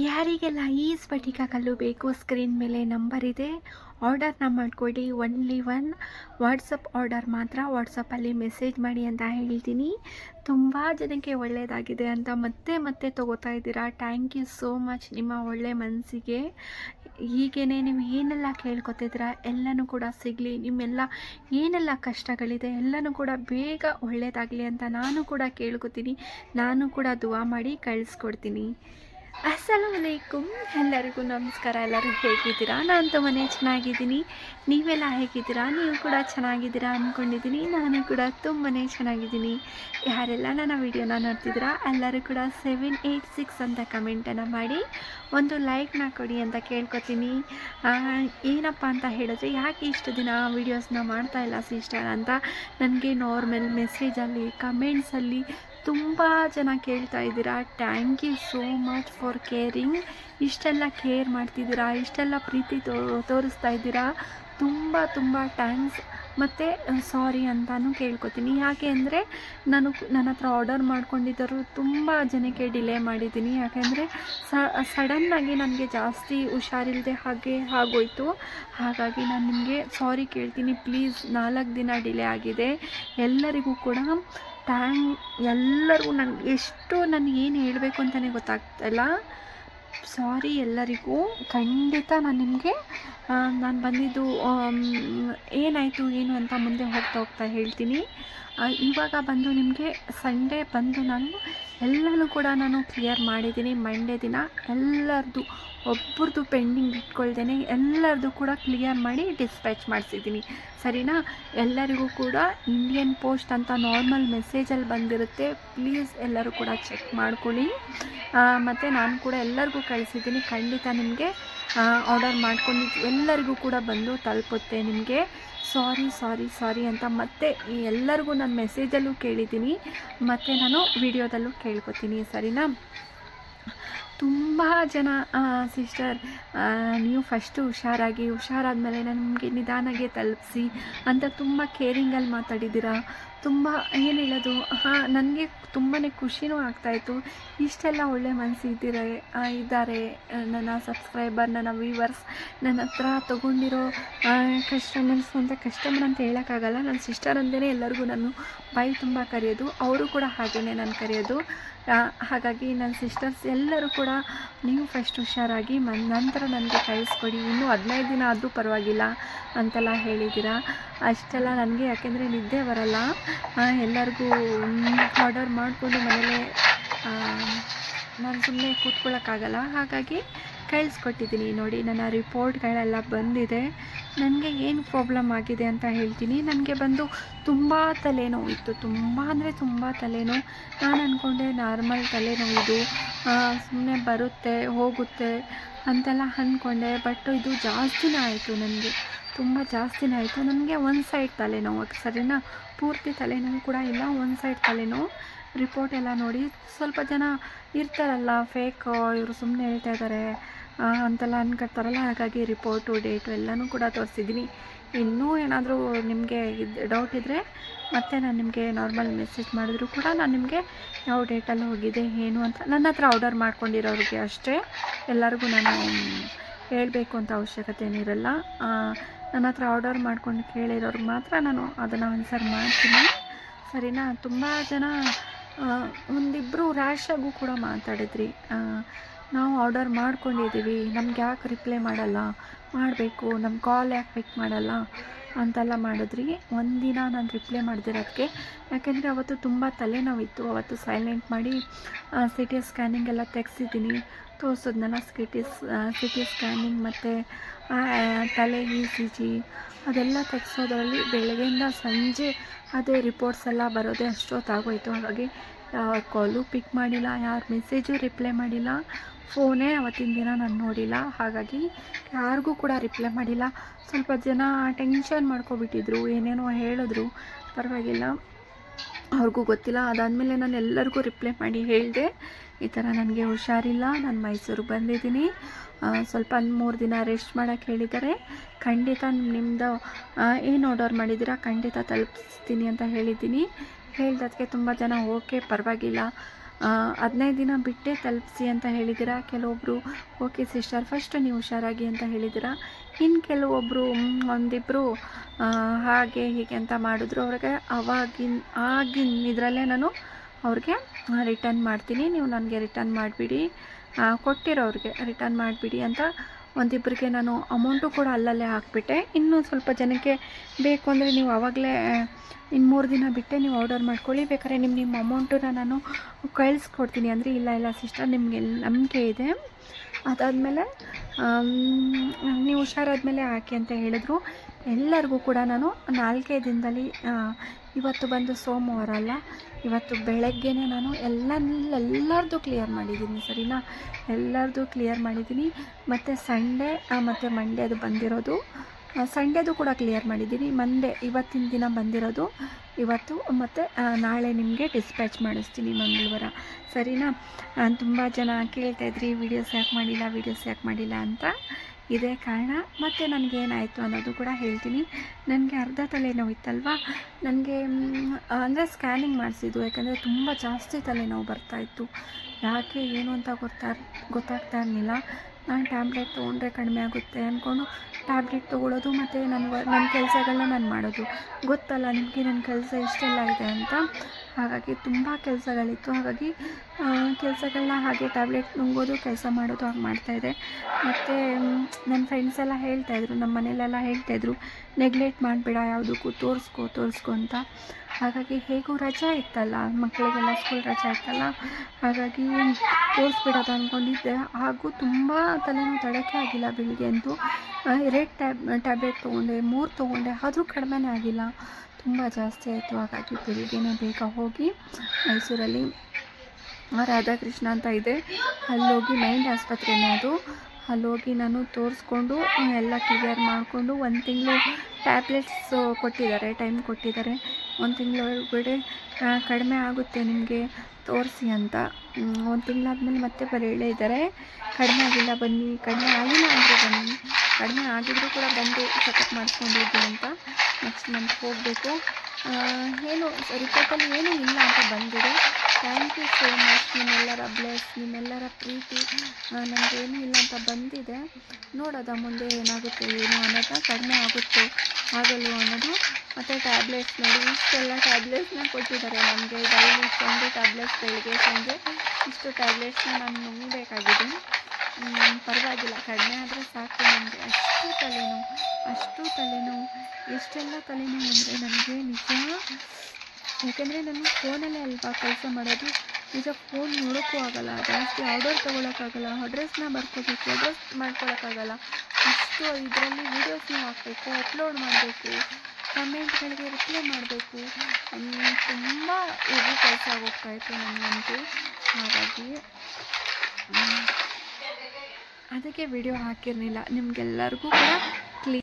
ಯಾರಿಗೆಲ್ಲ ಈ ಸ್ಫಟಿಕ ಕಲ್ಲು ಬೇಕು ಸ್ಕ್ರೀನ್ ಮೇಲೆ ನಂಬರ್ ಇದೆ ಆರ್ಡರ್ನ ಮಾಡಿಕೊಡಿ. ಒನ್ಲಿ ಒನ್ ವಾಟ್ಸಪ್ ಆರ್ಡರ್ ಮಾತ್ರ ವಾಟ್ಸಪ್ಪಲ್ಲಿ ಮೆಸೇಜ್ ಮಾಡಿ ಅಂತ ಹೇಳ್ತೀನಿ. ತುಂಬ ಜನಕ್ಕೆ ಒಳ್ಳೆಯದಾಗಿದೆ ಅಂತ ಮತ್ತೆ ಮತ್ತೆ ತೊಗೋತಾ ಇದ್ದೀರಾ. ಥ್ಯಾಂಕ್ ಯು ಸೋ ಮಚ್ ನಿಮ್ಮ ಒಳ್ಳೆ ಮನಸ್ಸಿಗೆ. ಹೀಗೇ ನೀವು ಏನೆಲ್ಲ ಕೇಳ್ಕೊತಿದ್ದೀರಾ, ಎಲ್ಲನೂ ಕೂಡ ಸಿಗಲಿ. ನಿಮ್ಮೆಲ್ಲ ಏನೆಲ್ಲ ಕಷ್ಟಗಳಿದೆ, ಎಲ್ಲನೂ ಕೂಡ ಬೇಗ ಒಳ್ಳೆಯದಾಗಲಿ ಅಂತ ನಾನು ಕೂಡ ಕೇಳ್ಕೊತೀನಿ. ನಾನು ಕೂಡ ದುವಾ ಮಾಡಿ ಕಳಿಸ್ಕೊಡ್ತೀನಿ. ಅಸ್ಸಲಾಮಲೈಕುಮ್ ಎಲ್ಲರಿಗೂ ನಮಸ್ಕಾರ. ಎಲ್ಲರೂ ಹೇಗಿದ್ದೀರಾ? ನಾನು ತುಂಬಾ ಚೆನ್ನಾಗಿದ್ದೀನಿ. ನೀವೆಲ್ಲ ಹೇಗಿದ್ದೀರಾ? ನೀವು ಕೂಡ ಚೆನ್ನಾಗಿದ್ದೀರಾ ಅಂದ್ಕೊಂಡಿದ್ದೀನಿ ನಾನು ಕೂಡ ತುಂಬಾ ಚೆನ್ನಾಗಿದ್ದೀನಿ. ಯಾರೆಲ್ಲ ನನ್ನ ವಿಡಿಯೋನ ನೋಡ್ತಿದ್ದೀರಾ, ಎಲ್ಲರೂ ಕೂಡ ಸೆವೆನ್ ಏಯ್ಟ್ ಸಿಕ್ಸ್ ಅಂತ ಕಮೆಂಟನ್ನು ಮಾಡಿ ಒಂದು ಲೈಕ್ನ ಕೊಡಿ ಅಂತ ಕೇಳ್ಕೊತೀನಿ. ಏನಪ್ಪ ಅಂತ ಹೇಳಿದ್ರೆ, ಯಾಕೆ ಇಷ್ಟು ದಿನ ವೀಡಿಯೋಸ್ನ ಮಾಡ್ತಾ ಇಲ್ಲ ಸಿಸ್ಟರ್ ಅಂತ? ನನಗೆ ನಾರ್ಮಲ್ ಮೆಸೇಜಲ್ಲಿ ಕಮೆಂಟ್ಸಲ್ಲಿ ತುಂಬ ಜನ ಕೇಳ್ತಾ ಇದ್ದೀರಾ. Thank you so much for caring ಇಷ್ಟೆಲ್ಲ ಕೇರ್ ಮಾಡ್ತಿದ್ದೀರಾ, ಇಷ್ಟೆಲ್ಲ ಪ್ರೀತಿ ತೋ, ತೋರಿಸ್ತಾ ಇದ್ದೀರಾ. ತುಂಬ ತುಂಬ ಥ್ಯಾಂಕ್ಸ್ ಮತ್ತು ಸಾರಿ ಅಂತಲೂ ಕೇಳ್ಕೊತೀನಿ. ಯಾಕೆ ಅಂದರೆ ನಾನು ನನ್ನ ಹತ್ರ ಆರ್ಡರ್ ಮಾಡ್ಕೊಂಡಿದ್ದರು ತುಂಬ ಜನಕ್ಕೆ ಡಿಲೇ ಮಾಡಿದ್ದೀನಿ. ಯಾಕೆಂದರೆ ಸಡನ್ನಾಗಿ ನನಗೆ ಜಾಸ್ತಿ ಹುಷಾರಿಲ್ಲದೆ ಹಾಗೆ ಆಗೋಯ್ತು. ಹಾಗಾಗಿ ನಾನು ನಿಮಗೆ ಸಾರಿ ಕೇಳ್ತೀನಿ. ಪ್ಲೀಸ್ ನಾಲ್ಕು ದಿನ ಡಿಲೇ ಆಗಿದೆ. ಎಲ್ಲರಿಗೂ ಕೂಡ ಥ್ಯಾಂಕ್ ಎಲ್ಲರಿಗೂ ನನಗೆ ಎಷ್ಟು ನನಗೆ ಏನು ಹೇಳಬೇಕು ಅಂತಲೇ ಗೊತ್ತಾಗ್ತಾಯಿಲ್ಲ ಸಾರಿ ಎಲ್ಲರಿಗೂ. ಖಂಡಿತ ನಾನು ನಿಮಗೆ ನಾನು ಬಂದಿದ್ದು ಏನಾಯಿತು, ಏನು ಅಂತ ಮುಂದೆ ಹೋಗ್ತಾ ಹೋಗ್ತಾ ಹೇಳ್ತೀನಿ. ಇವಾಗ ಬಂದು ನಿಮಗೆ ಸಂಡೇ ಬಂದು ನಾನು ಎಲ್ಲನೂ ಕೂಡ ನಾನು ಕ್ಲಿಯರ್ ಮಾಡಿದ್ದೀನಿ. ಮಂಡೇ ದಿನ ಎಲ್ಲರದ್ದು ಒಬ್ಬರದ್ದು ಪೆಂಡಿಂಗ್ ಇಟ್ಕೊಳ್ದೇನೆ ಎಲ್ಲರದ್ದು ಕೂಡ ಕ್ಲಿಯರ್ ಮಾಡಿ ಡಿಸ್ಪ್ಯಾಚ್ ಮಾಡಿಸಿದ್ದೀನಿ. ಸರಿನಾ? ಎಲ್ಲರಿಗೂ ಕೂಡ ಇಂಡಿಯನ್ ಪೋಸ್ಟ್ ಅಂತ ನಾರ್ಮಲ್ ಮೆಸೇಜಲ್ಲಿ ಬಂದಿರುತ್ತೆ. ಪ್ಲೀಸ್ ಎಲ್ಲರೂ ಕೂಡ ಚೆಕ್ ಮಾಡ್ಕೊಳ್ಳಿ. ಮತ್ತು ನಾನು ಕೂಡ ಎಲ್ಲರಿಗೂ ಕಳಿಸಿದ್ದೀನಿ. ಖಂಡಿತ ನಿಮಗೆ ಆರ್ಡರ್ ಮಾಡ್ಕೊಂಡು ಎಲ್ಲರಿಗೂ ಕೂಡ ಬಂದು ತಲುಪುತ್ತೆ ನಿಮಗೆ. ಸಾರಿ ಸಾರಿ ಸಾರಿ ಅಂತ ಮತ್ತೆ ಎಲ್ಲರಿಗೂ ನಾನು ಮೆಸೇಜಲ್ಲೂ ಕೇಳಿದ್ದೀನಿ. ಮತ್ತು ನಾನು ವಿಡಿಯೋದಲ್ಲೂ ಕೇಳ್ಕೊತೀನಿ. ಸರಿನಾ? ತುಂಬ ಜನ ಸಿಸ್ಟರ್ ನೀವು ಫಸ್ಟು ಹುಷಾರಾಗಿ, ಹುಷಾರಾದಮೇಲೆ ನನಗೆ ನಿಧಾನಾಗೆ ತಲುಪಿಸಿ ಅಂತ ತುಂಬ ಕೇರಿಂಗಲ್ಲಿ ಮಾತಾಡಿದ್ದೀರಾ? ತುಂಬ ಏನು ಹೇಳೋದು? ಹಾಂ, ನನಗೆ ತುಂಬಾ ಖುಷಿನೂ ಆಗ್ತಾಯಿತ್ತು. ಇಷ್ಟೆಲ್ಲ ಒಳ್ಳೆ ಮನಸ್ಸು ಇದ್ದಿರೆ ಇದ್ದಾರೆ ನನ್ನ ಸಬ್ಸ್ಕ್ರೈಬರ್ ನನ್ನ ವ್ಯೂವರ್ಸ್ ನನ್ನ ಹತ್ರ ತೊಗೊಂಡಿರೋ ಕಸ್ಟಮರ್ಸ್ ಅಂತ ಕಸ್ಟಮರ್ ಅಂತ ಹೇಳೋಕ್ಕಾಗಲ್ಲ. ನನ್ನ ಸಿಸ್ಟರ್ ಅಂದೇ ಎಲ್ಲರಿಗೂ ನಾನು ಬಾಯಿ ತುಂಬ ಕರೆಯೋದು. ಅವರು ಕೂಡ ಹಾಗೆಯೇ ನಾನು ಕರೆಯೋದು. ಹಾಗಾಗಿ ನನ್ನ ಸಿಸ್ಟರ್ಸ್ ಎಲ್ಲರೂ ಕೂಡ ನೀವು ಫಸ್ಟ್ ಹುಷಾರಾಗಿ ನಂತರ ನನಗೆ ಕಳಿಸ್ಕೊಡಿ. ಇನ್ನೂ ಹದಿನೈದು ದಿನ ಆದರೂ ಪರವಾಗಿಲ್ಲ ಅಂತೆಲ್ಲ ಹೇಳಿದ್ದೀರಾ? ಅಷ್ಟೆಲ್ಲ ನನಗೆ, ಯಾಕೆಂದರೆ ನಿದ್ದೆ ಬರಲ್ಲ. ಎಲ್ಲರಿಗೂ ಆರ್ಡರ್ ಮಾಡಿಕೊಂಡು ಮನೇಲೆ ನಾನು ಸುಮ್ಮನೆ ಕೂತ್ಕೊಳ್ಳೋಕ್ಕಾಗಲ್ಲ. ಹಾಗಾಗಿ ಕಳಿಸ್ಕೊಟ್ಟಿದ್ದೀನಿ ನೋಡಿ, ನನ್ನ ರಿಪೋರ್ಟ್ಗಳೆಲ್ಲ ಬಂದಿದೆ. ನನಗೆ ಏನು ಪ್ರಾಬ್ಲಮ್ ಆಗಿದೆ ಅಂತ ಹೇಳ್ತೀನಿ. ನನಗೆ ಬಂದು ತುಂಬ ತಲೆನೋವಿತ್ತು ತುಂಬ ಅಂದರೆ ತುಂಬ ತಲೆನೋವು. ನಾನು ಅಂದ್ಕೊಂಡೆ ನಾರ್ಮಲ್ ತಲೆನೋವಿದು ಸುಮ್ಮನೆ ಬರುತ್ತೆ, ಹೋಗುತ್ತೆ ಅಂತೆಲ್ಲ ಅಂದ್ಕೊಂಡೆ ಬಟ್ ಇದು ಜಾಸ್ತಿನೇ ಆಯಿತು ನನಗೆ. ತುಂಬ ಜಾಸ್ತಿನೇ ಆಯಿತು. ನನಗೆ ಒಂದು ಸೈಡ್ ತಲೆನೋವು. ಸರಿನಾ? ಪೂರ್ತಿ ತಲೆನೋವು ಕೂಡ ಇಲ್ಲ ಒಂದು ಸೈಡ್ ತಲೆನೋವು. ರಿಪೋರ್ಟ್ ಎಲ್ಲ ನೋಡಿ ಸ್ವಲ್ಪ ಜನ ಇರ್ತಾರಲ್ಲ, ಫೇಕ್, ಇವರು ಸುಮ್ಮನೆ ಹೇಳ್ತಾ ಇದ್ದಾರೆ ಅಂತೆಲ್ಲ ಅನ್ಕೊಳ್ತಾರಲ್ಲ ಹಾಗಾಗಿ ರಿಪೋರ್ಟು ಡೇಟು ಎಲ್ಲನೂ ಕೂಡ ತೋರಿಸಿದ್ದೀನಿ ಇನ್ನೂ ಏನಾದರೂ ನಿಮಗೆ ಇದು ಡೌಟ್ ಇದ್ದರೆ ಮತ್ತೆ ನಾನು ನಿಮಗೆ ನಾರ್ಮಲ್ ಮೆಸೇಜ್ ಮಾಡಿದ್ರು ಕೂಡ ನಾನು ನಿಮಗೆ ಯಾವ ಡೇಟಲ್ಲಿ ಹೋಗಿದೆ, ಏನು ಅಂತ ನನ್ನ ಹತ್ರ ಆರ್ಡರ್ ಮಾಡ್ಕೊಂಡಿರೋರಿಗೆ ಅಷ್ಟೇ. ಎಲ್ಲರಿಗೂ ನಾನು ಹೇಳಬೇಕು ಅಂತ ಅವಶ್ಯಕತೆ ಏನಿರಲ್ಲ. ನನ್ನ ಹತ್ರ ಆರ್ಡರ್ ಮಾಡ್ಕೊಂಡು ಕೇಳಿರೋರಿಗೆ ಮಾತ್ರ ನಾನು ಅದನ್ನು ಆನ್ಸರ್ ಮಾಡ್ತೀನಿ. ಸರಿನಾ? ತುಂಬ ಜನ ಒಂದಿಬ್ಬರು ರ್ಯಾಶಾಗೂ ಕೂಡ ಮಾತಾಡಿದ್ರಿ. ನಾವು ಆರ್ಡರ್ ಮಾಡ್ಕೊಂಡಿದ್ದೀವಿ, ನಮ್ಗೆ ಯಾಕೆ ರಿಪ್ಲೈ ಮಾಡಲ್ಲ? ಮಾಡಬೇಕು ನಮ್ಮ ಕಾಲ್ ಯಾಕೆ ಪಿಕ್ ಮಾಡಲ್ಲ? ಅಂತೆಲ್ಲ ಮಾಡಿದ್ರಿ. ಒಂದಿನ ನಾನು ರಿಪ್ಲೈ ಮಾಡ್ದಿರೋದಕ್ಕೆ ಯಾಕೆಂದರೆ ಅವತ್ತು ತುಂಬ ತಲೆನೋವಿತ್ತು. ಅವತ್ತು ಸೈಲೆಂಟ್ ಮಾಡಿ ಸಿ ಟಿ ಸ್ಕ್ಯಾನಿಂಗ್ ಎಲ್ಲ ತೆಗ್ಸಿದ್ದೀನಿ. ತೋರಿಸಿದ್ನಲ್ಲ C T C T scanning ಮತ್ತು ತಲೆ ಇ ಸಿ ಜಿ ಅದೆಲ್ಲ ತೆಗೆಸೋದ್ರಲ್ಲಿ ಬೆಳಗ್ಗೆಯಿಂದ ಸಂಜೆ ಅದೇ ರಿಪೋರ್ಟ್ಸ್ ಎಲ್ಲ ಬರೋದೇ ಅಷ್ಟೊತ್ತಾಗೋಯ್ತು. ಹಾಗಾಗಿ ಕಾಲು ಪಿಕ್ ಮಾಡಿಲ್ಲ, ಯಾರ ಮೆಸೇಜು ರಿಪ್ಲೈ ಮಾಡಿಲ್ಲ ಫೋನೇ ಅವತ್ತಿನ ದಿನ ನಾನು ನೋಡಿಲ್ಲ. ಹಾಗಾಗಿ, ಯಾರಿಗೂ ಕೂಡ ರಿಪ್ಲೈ ಮಾಡಿಲ್ಲ. ಸ್ವಲ್ಪ ಜನ ಟೆನ್ಷನ್ ಮಾಡ್ಕೊಬಿಟ್ಟಿದ್ರು, ಏನೇನೋ ಹೇಳಿದ್ರು, ಪರವಾಗಿಲ್ಲ. ಅವ್ರಿಗೂ ಗೊತ್ತಿಲ್ಲ. ಅದಾದಮೇಲೆ ನಾನು ಎಲ್ಲರಿಗೂ ರಿಪ್ಲೈ ಮಾಡಿ ಹೇಳಿದೆ, ಈ ಥರ ನನಗೆ ಹುಷಾರಿಲ್ಲ, ನಾನು ಮೈಸೂರಿಗೆ ಬಂದಿದ್ದೀನಿ. ಸ್ವಲ್ಪ ಸ್ವಲ್ಪ ಮೂರು ದಿನ ರೆಸ್ಟ್ ಮಾಡೋಕ್ಕೆ ಹೇಳಿದ್ದಾರೆ. ಖಂಡಿತ ನಿಮ್ಮದು ಏನು ಆರ್ಡರ್ ಮಾಡಿದ್ದೀರಾ? ಖಂಡಿತ ತಲುಪಿಸ್ತೀನಿ ಅಂತ ಹೇಳಿದ್ದೀನಿ. ಹೇಳ್ದದಕ್ಕೆ ತುಂಬ ಜನ ಓಕೆ ಪರವಾಗಿಲ್ಲ. ಹದಿನೈದು ದಿನ ಬಿಟ್ಟೆ ತಲುಪಿಸಿ ಅಂತ ಹೇಳಿದ್ದೀರಾ? ಕೆಲವೊಬ್ಬರು ಓಕೆ ಸಿಸ್ಟರ್ ಫಸ್ಟ್ ನೀವು ಹುಷಾರಾಗಿ ಅಂತ ಹೇಳಿದ್ದೀರಾ? ಇನ್ನು ಕೆಲವೊಬ್ಬರು ಒಂದಿಬ್ಬರು ಹಾಗೆ ಹೀಗೆ ಅಂತ ಮಾಡಿದ್ರು ಅವ್ರಿಗೆ ಅವಾಗಿನ, ಆಗಿನ ಇದರಲ್ಲೇ ನಾನು ಅವ್ರಿಗೆ ರಿಟರ್ನ್ ಮಾಡ್ತೀನಿ. ನೀವು ನನಗೆ ರಿಟರ್ನ್ ಮಾಡಿಬಿಡಿ. ಕೊಟ್ಟಿರೋರಿಗೆ ರಿಟರ್ನ್ ಮಾಡಿಬಿಡಿ ಅಂತ ಒಂದಿಬ್ಬರಿಗೆ ನಾನು ಅಮೌಂಟು ಕೂಡ ಅಲ್ಲಲ್ಲೇ ಹಾಕಿಬಿಟ್ಟೆ. ಇನ್ನೂ ಸ್ವಲ್ಪ ಜನಕ್ಕೆ ಬೇಕು ಅಂದರೆ ನೀವು ಆವಾಗಲೇ ಇನ್ನು ಮೂರು ದಿನ ಬಿಟ್ಟೆ ನೀವು ಆರ್ಡರ್ ಮಾಡ್ಕೊಳ್ಳಿ. ಬೇಕಾದ್ರೆ ನಿಮ್ಮ ನಿಮ್ಮ ಅಮೌಂಟನ್ನ ನಾನು ಕಳಿಸ್ಕೊಡ್ತೀನಿ. ಅಂದರೆ ಇಲ್ಲ ಇಲ್ಲ ಸಿಸ್ಟರ್ ನಿಮಗೆ ನಂಬಿಕೆ ಇದೆ. ಅದಾದಮೇಲೆ ನೀವು ಹುಷಾರಾದಮೇಲೆ ಹಾಕಿ ಅಂತ ಹೇಳಿದ್ರು. ಎಲ್ಲರಿಗೂ ಕೂಡ ನಾನು ನಾಲ್ಕೇ ದಿನದಲ್ಲಿ ಇವತ್ತು ಬಂದು ಸೋಮವಾರ ಅಲ್ಲ, ಇವತ್ತು ಬೆಳಗ್ಗೆ ನಾನು ಎಲ್ಲ ಎಲ್ಲರದ್ದು ಕ್ಲಿಯರ್ ಮಾಡಿದ್ದೀನಿ, ಸರಿನಾ? ಎಲ್ಲರದ್ದು ಕ್ಲಿಯರ್ ಮಾಡಿದ್ದೀನಿ. ಮತ್ತು ಸಂಡೇ ಮತ್ತು ಮಂಡೇ ಅದು ಬಂದಿರೋದು. ಸಂಡೇದು ಕೂಡ ಕ್ಲಿಯರ್ ಮಾಡಿದ್ದೀನಿ. ಮಂಡೇ ಇವತ್ತಿನ ದಿನ ಬಂದಿರೋದು. ಇವತ್ತು ಮತ್ತು ನಾಳೆ ನಿಮಗೆ ಡಿಸ್ಪ್ಯಾಚ್ ಮಾಡಿಸ್ತೀನಿ ಮಂಗಳವಾರ. ಸರಿನಾ? ತುಂಬ ಜನ ಕೇಳ್ತಾ ಇದ್ರಿ ವೀಡಿಯೋಸ್ ಯಾಕೆ ಮಾಡಿಲ್ಲ ವೀಡಿಯೋಸ್ ಯಾಕೆ ಮಾಡಿಲ್ಲ ಅಂತ. ಇದೇ ಕಾರಣ. ಮತ್ತು ನನಗೇನಾಯಿತು ಅನ್ನೋದು ಕೂಡ ಹೇಳ್ತೀನಿ. ನನಗೆ ಅರ್ಧ ತಲೆನೋವಿತ್ತಲ್ವಾ? ನನಗೆ ಅಂದರೆ ಸ್ಕ್ಯಾನಿಂಗ್ ಮಾಡಿಸಿದ್ದು. ಯಾಕಂದರೆ ತುಂಬ ಜಾಸ್ತಿ ತಲೆನೋವು ಬರ್ತಾಯಿತ್ತು ಯಾಕೆ, ಏನು ಅಂತ ಗೊತ್ತಾ ಗೊತ್ತಾಗ್ತಾ ಇರಲಿಲ್ಲ. ನಾನು ಟ್ಯಾಬ್ಲೆಟ್ ತೊಗೊಂಡ್ರೆ ಕಡಿಮೆ ಆಗುತ್ತೆ ಅಂದ್ಕೊಂಡು ಟ್ಯಾಬ್ಲೆಟ್ ತೊಗೊಳ್ಳೋದು ಮತ್ತು ನನ್ನ ನನ್ನ ಕೆಲಸಗಳನ್ನ ನಾನು ಮಾಡೋದು. ಗೊತ್ತಲ್ಲ ನಿಮಗೆ ನನ್ನ ಕೆಲಸ ಇಷ್ಟೆಲ್ಲ ಇದೆ ಅಂತ. ಹಾಗಾಗಿ ತುಂಬ ಕೆಲಸಗಳಿತ್ತು. ಹಾಗಾಗಿ ಕೆಲಸಗಳನ್ನ ಹಾಗೆ ಟ್ಯಾಬ್ಲೆಟ್ ನುಂಗೋದು, ಕೆಲಸ ಮಾಡೋದು ಹಾಗೆ ಮಾಡ್ತಾಯಿದ್ದೆ ಮತ್ತು ನನ್ನ ಫ್ರೆಂಡ್ಸ್ ಎಲ್ಲ ಹೇಳ್ತಾಯಿದ್ರು ನಮ್ಮ ಮನೇಲೆಲ್ಲ ಹೇಳ್ತಾಯಿದ್ರು ನೆಗ್ಲೆಕ್ಟ್ ಮಾಡಬೇಡ, ಯಾವುದಕ್ಕೂ ತೋರಿಸ್ಕೊ ತೋರಿಸ್ಕೊ ಅಂತ. ಹಾಗಾಗಿ ಹೇಗೂ ರಜಾ ಇತ್ತಲ್ಲ? ಮಕ್ಕಳಿಗೆಲ್ಲ ಸ್ಕೂಲ್ ರಜಾ ಇತ್ತಲ್ಲ? ಹಾಗಾಗಿ ತೋರಿಸ್ಬಿಡೋದು ಅಂದ್ಕೊಂಡಿದ್ದೆ ಹಾಗೂ ತುಂಬ ತಲೆನೋವು ತಡಕ್ಕೆ ಆಗಿಲ್ಲ ಬೆಳಿಗ್ಗೆ ಅಂತೂ ಎರಡು ಟ್ಯಾಬ್ ಟ್ಯಾಬ್ಲೆಟ್ ತೊಗೊಂಡೆ, ಮೂರು ತೊಗೊಂಡೆ, ಆದರೂ ಕಡಿಮೆನೇ ಆಗಿಲ್ಲ. ತುಂಬ ಜಾಸ್ತಿ ಆಯಿತು. ಹಾಗಾಗಿ ಬೆಳಿಗ್ಗೆನೇ ಬೇಗ ಹೋಗಿ ಮೈಸೂರಲ್ಲಿ ರಾಧಾಕೃಷ್ಣ ಅಂತ ಇದೆ. ಅಲ್ಲೋಗಿ ಮೈಂಡ್ ಆಸ್ಪತ್ರೆನೇ ಅದು. ಅಲ್ಲೋಗಿ ನಾನು ತೋರಿಸ್ಕೊಂಡು, ಎಲ್ಲ ಕ್ಲಿಯರ್ ಮಾಡಿಕೊಂಡು, ಒಂದು ತಿಂಗಳು ಟ್ಯಾಬ್ಲೆಟ್ಸು ಕೊಟ್ಟಿದ್ದಾರೆ ಟೈಮ್ ಕೊಟ್ಟಿದ್ದಾರೆ. ಒಂದು ತಿಂಗಳ ಒಳಗಡೆ ಕಡಿಮೆ ಆಗುತ್ತೆ ನಿಮಗೆ, ತೋರಿಸಿ ಅಂತ. ಒಂದು ತಿಂಗಳಾದ್ಮೇಲೆ ಮತ್ತೆ ಬರೀ ಇದ್ದಾರೆ ಕಡಿಮೆ ಆಗಿಲ್ಲ ಬನ್ನಿ, ಕಡಿಮೆ ಆಗಿಲ್ಲ ಅಂದರೆ ಬನ್ನಿ. ಕಡಿಮೆ ಆಗಿದ್ರೂ ಕೂಡ ಬಂದು ಚೆಕಪ್ ಮಾಡಿಸ್ಕೊಂಡು ಅಂತ ನೆಕ್ಸ್ಟ್ ಮಂತ್ ಹೋಗಬೇಕು. ಏನು ರಿಪೋರ್ಟಲ್ಲಿ ಏನೂ ಇಲ್ಲ ಅಂತ ಬಂದಿದೆ. ಥ್ಯಾಂಕ್ ಯು ಸೋ ಮಚ್ ನಿಮ್ಮೆಲ್ಲರ ಬ್ಲೆಸ್ ನಿಮ್ಮೆಲ್ಲರ ಪ್ರೀತಿ. ನನಗೇನೂ ಇಲ್ಲ ಅಂತ ಬಂದಿದೆ. ನೋಡೋದ ಮುಂದೆ ಏನಾಗುತ್ತೆ, ಏನು ಅನ್ನೋದ, ಕಡಿಮೆ ಆಗುತ್ತೋ, ಆಗಲ್ವೋ ಅನ್ನೋದು ಮತ್ತು ಟ್ಯಾಬ್ಲೆಟ್ಸ್ ನೋಡಿ, ಇಷ್ಟೆಲ್ಲ ಟ್ಯಾಬ್ಲೆಟ್ಸ್ನ ಕೊಟ್ಟಿದ್ದಾರೆ ನಮಗೆ. ಡೈಲಿ ಇಷ್ಟೊಂದು ಟ್ಯಾಬ್ಲೆಟ್ಸ್ ಬೆಳಿಗ್ಗೆ ಸಂಜೆ ಇಷ್ಟು ಟ್ಯಾಬ್ಲೆಟ್ಸ್ನ ನಾನು ನುಂಗಬೇಕಾಗಿದೆ. ಪರವಾಗಿಲ್ಲ. ಕಡಿಮೆ ಆದರೆ ಸಾಕು ನನಗೆ ಅಷ್ಟು ತಲೆನೋವು ಅಷ್ಟು ತಲೆನೋವು, ಎಷ್ಟೆಲ್ಲ ತಲೆನೋವು ಅಂದರೆ ನನಗೆ ನಿಜ, ಯಾಕೆಂದರೆ ನಾನು ಫೋನಲ್ಲೇ ಅಲ್ವಾ ಕೆಲಸ ಮಾಡೋದು. ನಿಜ ಫೋನ್ ನೋಡೋಕ್ಕೂ ಆಗಲ್ಲ, ಜಾಸ್ತಿ ಆರ್ಡರ್ ತೊಗೊಳಕ್ಕಾಗಲ್ಲ ಅಡ್ರೆಸ್ನ ಬರ್ಕೋಬೇಕು ಅಡ್ರೆಸ್ ಮಾಡ್ಕೊಳಕ್ಕಾಗಲ್ಲ. ಅಷ್ಟು ಇದರಲ್ಲಿ ವೀಡಿಯೋಸ್ನ ಹಾಕಬೇಕು ಅಪ್ಲೋಡ್ ಮಾಡಬೇಕು. ಕಮೆಂಟ್ಗಳಿಗೆ ರಿಪ್ಲೈ ಮಾಡಬೇಕು. ತುಂಬ ಇದು ಕೆಲಸ ಆಗೋಗ್ತಾಯಿತ್ತು ನನಗಂತೂ. ಹಾಗಾಗಿ ಅದಕ್ಕೆ ವಿಡಿಯೋ ಹಾಕಿರಲಿಲ್ಲ. ನಿಮಗೆಲ್ಲರಿಗೂ ಕೂಡ